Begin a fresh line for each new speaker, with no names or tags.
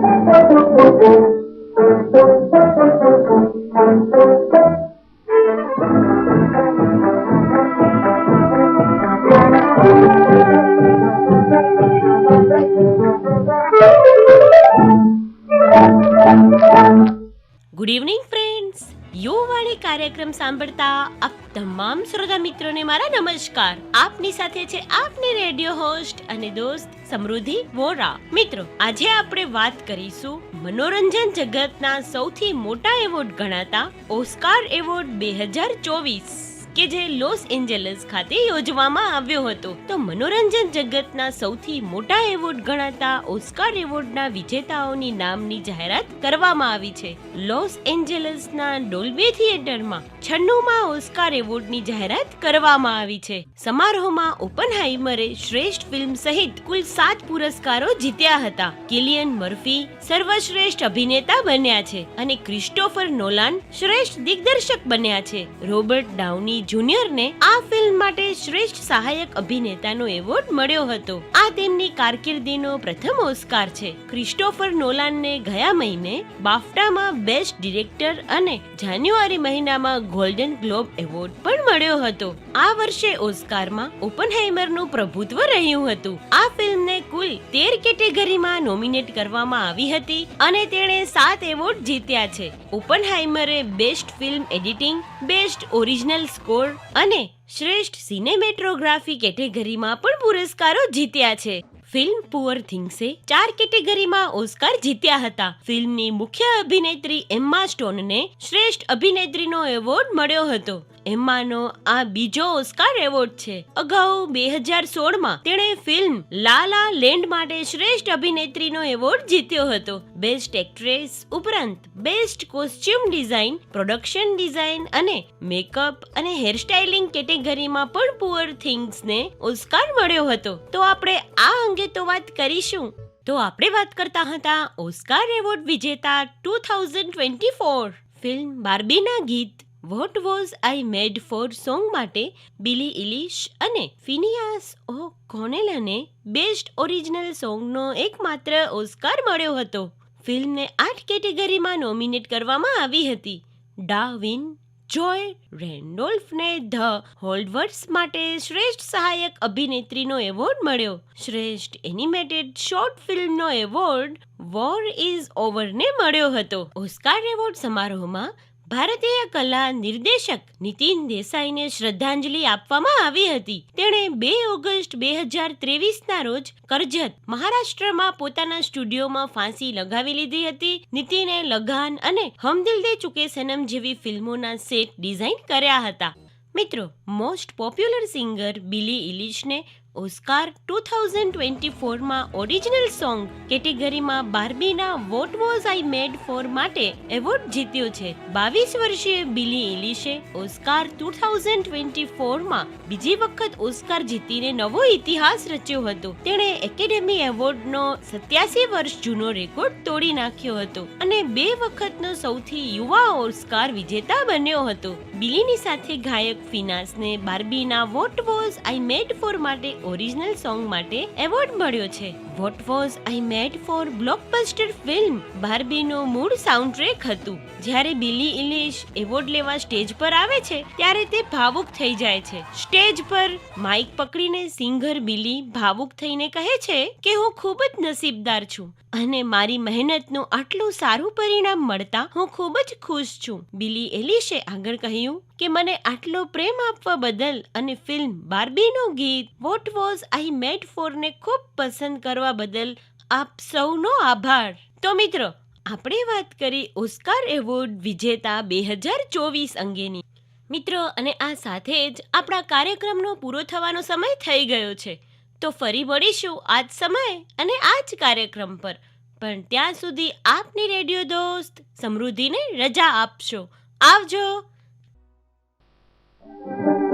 Música કાર્યક્રમ સાંભળતા આપ તમામ શ્રોતા મિત્રોને મારા નમસ્કાર. આપની સાથે છે આપની રેડિયો હોસ્ટ અને દોસ્ત સમૃદ્ધિ વોરા. મિત્રો, આજે આપણે વાત કરીશું મનોરંજન જગતના સૌથી મોટા એવોર્ડ ગણાતા ઓસ્કાર એવોર્ડ બે હજાર ચોવીસ. કે જે લોસ એન્જલસ ખાતે યોજવામાં આવ્યો હતો. તો મનોરંજન જગતના સૌથી મોટા એવોર્ડ ગણાતા ઓસ્કાર એવોર્ડના વિજેતાઓની નામની જાહેરાત કરવામાં આવી છે. લોસ એન્જલસના ડોલ્બે થિયેટરમાં છન્નુમાં ઓસ્કાર એવોર્ડની જાહેરાત કરવામાં આવી છે. સમારોહમાં ઓપનહાઇમરે શ્રેષ્ઠ ફિલ્મ સહિત કુલ સાત પુરસ્કારો જીત્યા હતા. કિલિયન મર્ફી સર્વશ્રેષ્ઠ અભિનેતા બન્યા છે અને ક્રિસ્ટોફર નોલાન શ્રેષ્ઠ દિગ્દર્શક બન્યા છે. રોબર્ટ ડાઉની જુનિયરને આ ફિલ્મ માટે શ્રેષ્ઠ સહાયક અભિનેતાનો એવોર્ડ મળ્યો હતો. આ તેમની કારકિર્દીનો પ્રથમ ઓસ્કાર છે. ક્રિસ્ટોફર નોલાનને ગયા મહિને બાફટામાં બેસ્ટ ડિરેક્ટર અને જાન્યુઆરી મહિનામાં ગોલ્ડન ગ્લોબ એવોર્ડ પણ મળ્યો હતો. આ વર્ષે ઓસ્કારમાં ઓપનહાઇમરનું પ્રભુત્વ રહ્યું હતું. આ કુલ તેર કેટેગરીમાં નોમિનેટ કરવામાં આવી હતી અને તેણે સાત એવોર્ડ જીત્યા છે. ઓપનહાઇમરે best film editing best original score અને શ્રેષ્ઠ સિનેમેટ્રોગ્રાફી કેટેગરીમાં પણ પુરસ્કારો જીત્યા છે. ફિલ્મ પુઅર થિંગ્સે ચાર કેટેગરીમાં ઓસ્કાર જીત્યા હતા. ફિલ્મની મુખ્ય અભિનેત્રી એમ્મા સ્ટોનને શ્રેષ્ઠ અભિનેત્રીનો એવોર્ડ મળ્યો હતો. એમ્માનો આ બીજો ઓસ્કાર એવોર્ડ છે. અગાઉ બે હજાર સોળમાં તેણે ફિલ્મ લાલા લેન્ડ માટે શ્રેષ્ઠ અભિનેત્રીનો એવોર્ડ જીત્યો હતો. બેસ્ટ એક્ટ્રેસ ઉપરાંત best costume design production design અને મેકઅપ અને હેરસ્ટાઇલિંગ કેટેગરીમાં પણ પુઅર થિંગ્સને ઓસ્કાર મળ્યો હતો. તો આપણે આ અંગે તો વાત કરીશું. તો આપણે વાત કરતા હતા ઓસ્કાર એવોર્ડ વિજેતા two thousand twenty four film બાર્બીના ગીત what was I made for song માટે બિલી ઇલિશ અને ફિનિયાસ ઓ કોનેલાને બેસ્ટ ઓરિજિનલ સોંગનો એકમાત્ર ઓસ્કાર મળ્યો હતો. ફિલ્મને આઠ કેટેગરીમાં નોમિનેટ કરવામાં આવી હતી. ડાવિન જોય રેન્ડોલ્ફને ધ હોલ્ડવર્સ માટે શ્રેષ્ઠ સહાયક અભિનેત્રીનો એવોર્ડ મળ્યો. શ્રેષ્ઠ એનિમેટેડ શોર્ટ ફિલ્મનો એવોર્ડ વોર ઇઝ ઓવરને મળ્યો હતો. ઓસ્કાર એવોર્ડ સમારોહમાં ભારતીય કલા નિર્દેશક નીતિન દેસાઈને શ્રદ્ધાંજલિ આપવામાં આવી હતી. તેણે બે ઓગસ્ટ બે હજાર ત્રેવીસના રોજ કરજત મહારાષ્ટ્રમાં પોતાના સ્ટુડિયોમાં ફાંસી લગાવી લીધી હતી. નીતિને લગાન અને હમદિલ દે ચુકે સનમ જેવી ફિલ્મોના સેટ ડિઝાઇન કર્યા હતા. મિત્રો, મોસ્ટ પોપ્યુલર સિંગર બિલી ઇલિશને ઓસ્કાર ટુ થાઉઝન્ડ ટ્વેન્ટી ફોરમાં ઓરિજિનલ સોંગ કેટેગરીમાં બાર્બીના what was I made for માટે એવોર્ડ જીત્યો છે. બાવીસ વર્ષીય બિલી ઇલિશે ઓસ્કાર ટુ થાઉઝન્ડ ટ્વેન્ટી ફોરમાં બીજી વખત ઓસ્કાર જીતીને નવો ઇતિહાસ રચ્યો હતો. તેણે એકેડેમી એવોર્ડનો સત્યાસી વર્ષ જૂનો રેકોર્ડ તોડી નાખ્યો હતો અને બે વખતનો સૌથી યુવા ઓસ્કાર વિજેતા બન્યો હતો. બિલીની સાથે ગાયક ફિનાસને બાર્બીના what was I made for માટે ઓરિજિનલ સોંગ માટે એવોર્ડ મળ્યો છે. What was I made for blockbuster film બાર્બીનો મૂળ સાઉન્ડ ટ્રેક હતું. જ્યારે બિલી ઇલિશ એવોર્ડ લેવા સ્ટેજ પર આવે છે, ત્યારે તે ભાવુક થઈ જાય છે. સ્ટેજ પર માઇક પકડીને સિંગર બિલી ભાવુક થઈને કહે છે કે, હું ખૂબ જ નસીબદાર છું અને મારી મહેનતનું આટલું સારું પરિણામ મળતા હું ખૂબ જ ખુશ છું. બિલી એલિશે આગળ કહ્યું કે, મને આટલો પ્રેમ આપવા બદલ અને ફિલ્મ બાર્બીનું ગીત વોટ વોઝ આઈ મેડ ફોરને ખૂબ પસંદ કરવા બદલ આપ સૌનો આભાર. તો મિત્રો, આપણે વાત કરી ઓસ્કાર એવોર્ડ વિજેતા બે હજાર ચોવીસ અંગેની. મિત્રો, અને આ સાથે જ આપણા કાર્યક્રમનો પૂરો થવાનો સમય થઈ ગયો છે. તો ફરી મળીશું આ જ સમય અને આ જ કાર્યક્રમ પર. પણ ત્યાં સુધી આપની રેડિયો દોસ્ત સમૃદ્ધિને રજા આપશો. આવજો!
Thank you.